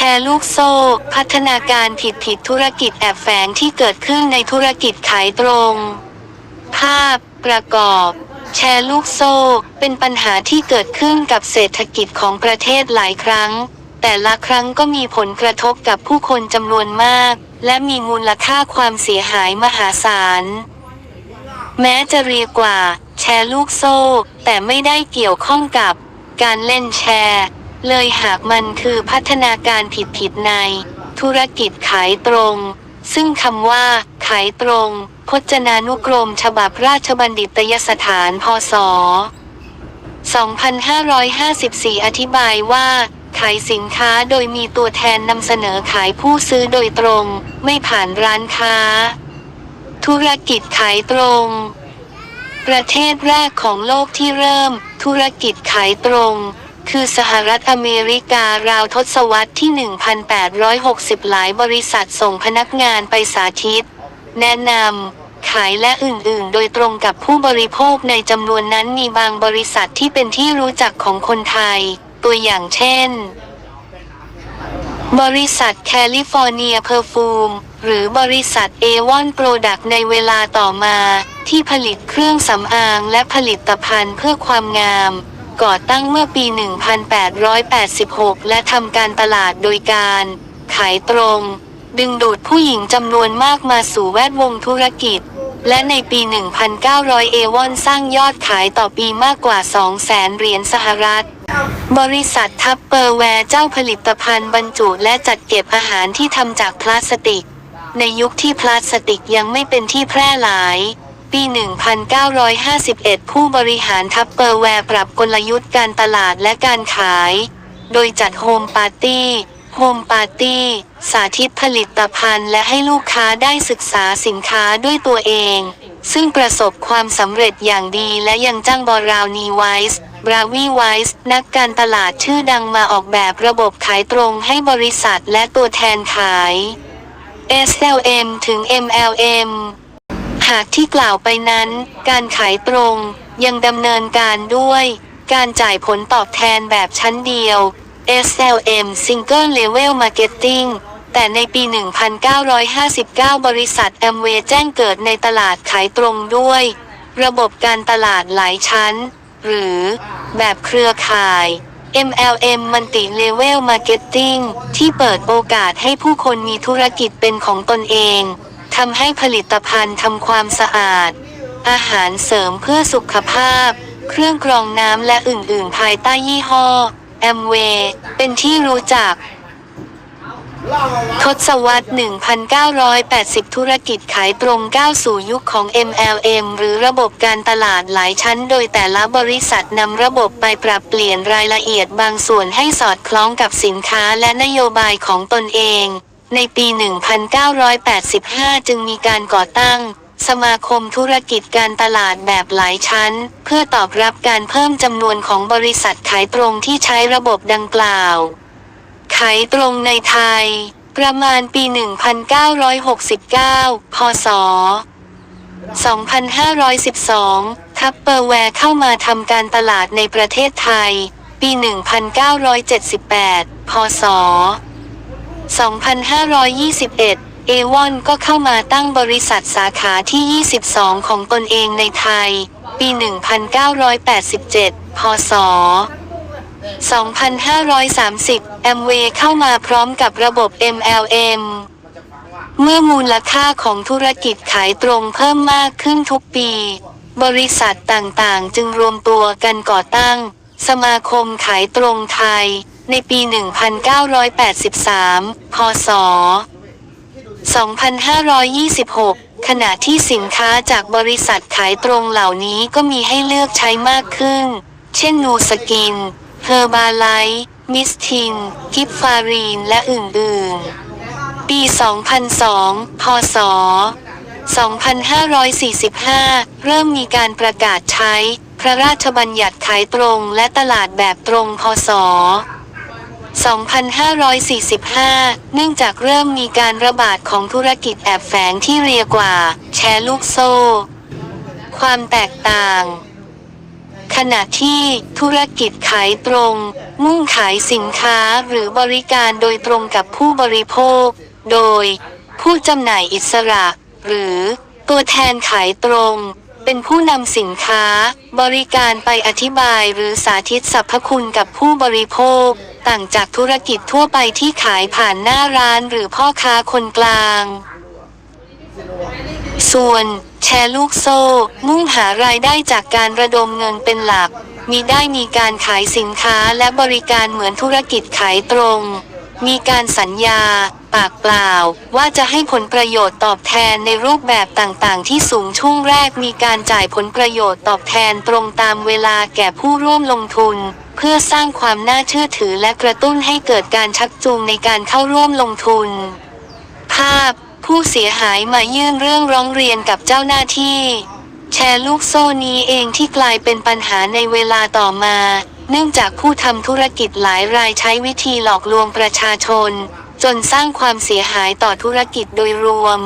แชร์ลูกโซ่ พัฒนาการผิดผิดธุรกิจแอบแฝงที่เกิดขึ้นในธุรกิจขายตรง ภาพ ประกอบ แชร์ลูกโซ่ เป็นปัญหาที่เกิดขึ้นกับเศรษฐกิจของประเทศหลายครั้ง แต่ละครั้งก็มีผลกระทบกับผู้คนจำนวนมาก และมีมูลค่าความเสียหายมหาศาล แม้จะเรียกว่า แชร์ลูกโซ่ แต่ไม่ได้เกี่ยวข้องกับ การเล่นแชร์ เลยหากมันคือพัฒนาการผิดๆใน ธุรกิจขายตรง ซึ่งคำว่า ขายตรง พจนานุกรมฉบับราชบัณฑิตยสถานพศ 2554 อธิบายว่า ขายสินค้าโดยมีตัวแทนนำเสนอขายผู้ซื้อโดยตรง ไม่ผ่านร้านค้า ธุรกิจขายตรง ประเทศแรกของโลกที่เริ่ม ธุรกิจขายตรง คือสหรัฐอเมริการาวทศวรรษที่ 1860 หลายบริษัทส่งพนักงานไปสาธิต แนะนำขายและอื่นๆ โดยตรงกับผู้บริโภคในจำนวนนั้นมีบางบริษัทที่เป็นที่รู้จักของคนไทย ตัวอย่างเช่น บริษัทแคลิฟอร์เนียเพอร์ฟูมหรือบริษัทเอวอนโปรดักในเวลาต่อมา ที่ผลิตเครื่องสำอางและผลิตภัณฑ์เพื่อความงาม ก่อตั้งเมื่อปี 1886 และทำการตลาดโดยการ ขายตรง ดึงดูดผู้หญิงจำนวนมากมาสู่แวดวงธุรกิจ และในปี 1900 เอวอนสร้างยอดขายต่อปีมากกว่า 200,000 เหรียญสหรัฐ บริษัททัพเปอร์แวร์เจ้าผลิตภัณฑ์บรรจุและจัดเก็บอาหารที่ทำจากพลาสติก ในยุคที่พลาสติกยังไม่เป็นที่แพร่หลาย ปี 1951 ผู้บริหารทัพเปอร์แวร์ปรับกลยุทธ์การตลาดและการขาย โดยจัดโฮมปาร์ตี้โฮมปาร์ตี้ สาธิตผลิตภัณฑ์และให้ลูกค้าได้ศึกษาสินค้าด้วยตัวเอง ซึ่งประสบความสำเร็จอย่างดีและยังจ้างบราวนีไวส์บราวีไวส์นักการตลาดชื่อดังมาออกแบบระบบขายตรงให้บริษัทและตัวแทนขาย SLM ถึง MLM หากที่กล่าวไปนั้น การขายตรงยังดำเนินการด้วย การจ่ายผลตอบแทนแบบชั้นเดียว SLM Single Level Marketing แต่ในปี 1959 บริษัทแอมเวย์แจ้งเกิดในตลาดขายตรงด้วย ระบบการตลาดหลายชั้น หรือแบบเครือข่าย MLM Multi Level Marketing ที่เปิดโอกาสให้ผู้คนมีธุรกิจเป็นของตนเอง ทำให้ผลิตภัณฑ์ทำความสะอาด อาหารเสริมเพื่อสุขภาพ เครื่องกรองน้ำและอื่น ๆ ภายใต้ยี่ห้อ Amway เป็นที่รู้จัก ทศวรรษ 1980 ธุรกิจขายตรงก้าวสู่ยุคของ MLM หรือระบบการตลาดหลายชั้น โดยแต่ละบริษัทนำระบบไปปรับเปลี่ยนรายละเอียดบางส่วนให้สอดคล้องกับสินค้าและนโยบายของตนเอง ในปี 1985 จึงมีการก่อตั้ง สมาคมธุรกิจการตลาดแบบหลายชั้น เพื่อตอบรับการเพิ่มจำนวนของบริษัทขายตรงที่ใช้ระบบดังกล่าว ขายตรงในไทย ประมาณปี 1969 พศ 2512 ทัพเปอร์แวร์เข้ามาทำการตลาดในประเทศไทย ปี 1978 พศ 2521 เอวอนก็เข้ามาตั้งบริษัทสาขาที่ 22 ของตนเองในไทย ปี 1987 พศ 2530 แอมเวย์เข้ามาพร้อมกับระบบ MLM เมื่อมูลค่าของธุรกิจขายตรงเพิ่มมากขึ้นทุกปี บริษัทต่างๆ จึงรวมตัวกันก่อตั้ง สมาคมขายตรงไทย ในปี 1983 พศ 2526 ขณะที่สินค้าจากบริษัทขายตรงเหล่านี้ก็มีให้เลือกใช้มากขึ้น เช่นนูสกิน เฮอร์บาไลท์มิสทิน กิฟฟารีน และอื่นๆ ปี 2002 พศ 2545 เริ่มมีการประกาศใช้ พระราชบัญญัติขายตรงและตลาดแบบตรง พศ 2545 เนื่องจากเริ่มมีการระบาดของธุรกิจแอบแฝงที่เรียกว่า แชร์ลูกโซ่ ความแตกต่าง ขณะที่ธุรกิจขายตรง มุ่งขายสินค้าหรือบริการโดยตรงกับผู้บริโภค โดย ผู้จำหน่ายอิสระ หรือ ตัวแทนขายตรง เป็นผู้นำสินค้า บริการไปอธิบายหรือสาธิตสรรพคุณกับผู้บริโภค ต่างจากธุรกิจทั่วไปที่ขายผ่านหน้าร้านหรือพ่อค้าคนกลาง ส่วน แชร์ลูกโซ่ มุ่งหารายได้จากการระดมเงินเป็นหลัก มีได้มีการขายสินค้าและบริการเหมือนธุรกิจขายตรง มีการสัญญา ปากเปล่า ว่าจะให้ผลประโยชน์ตอบแทนในรูปแบบต่างๆ ที่สูงช่วงแรกมีการจ่ายผลประโยชน์ตอบแทนตรงตามเวลาแก่ผู้ร่วมลงทุน เพื่อสร้างความน่าเชื่อถือและกระตุ้นให้เกิดการชักจูงในการเข้าร่วมลงทุน ภาพ ผู้เสียหายมายื่นเรื่องร้องเรียนกับเจ้าหน้าที่ แชร์ลูกโซ่นี้เองที่กลายเป็นปัญหาในเวลาต่อมา เนื่องจากผู้ทำธุรกิจหลายรายใช้วิธีหลอกลวงประชาชน จนสร้างความเสียหายต่อธุรกิจโดยรวม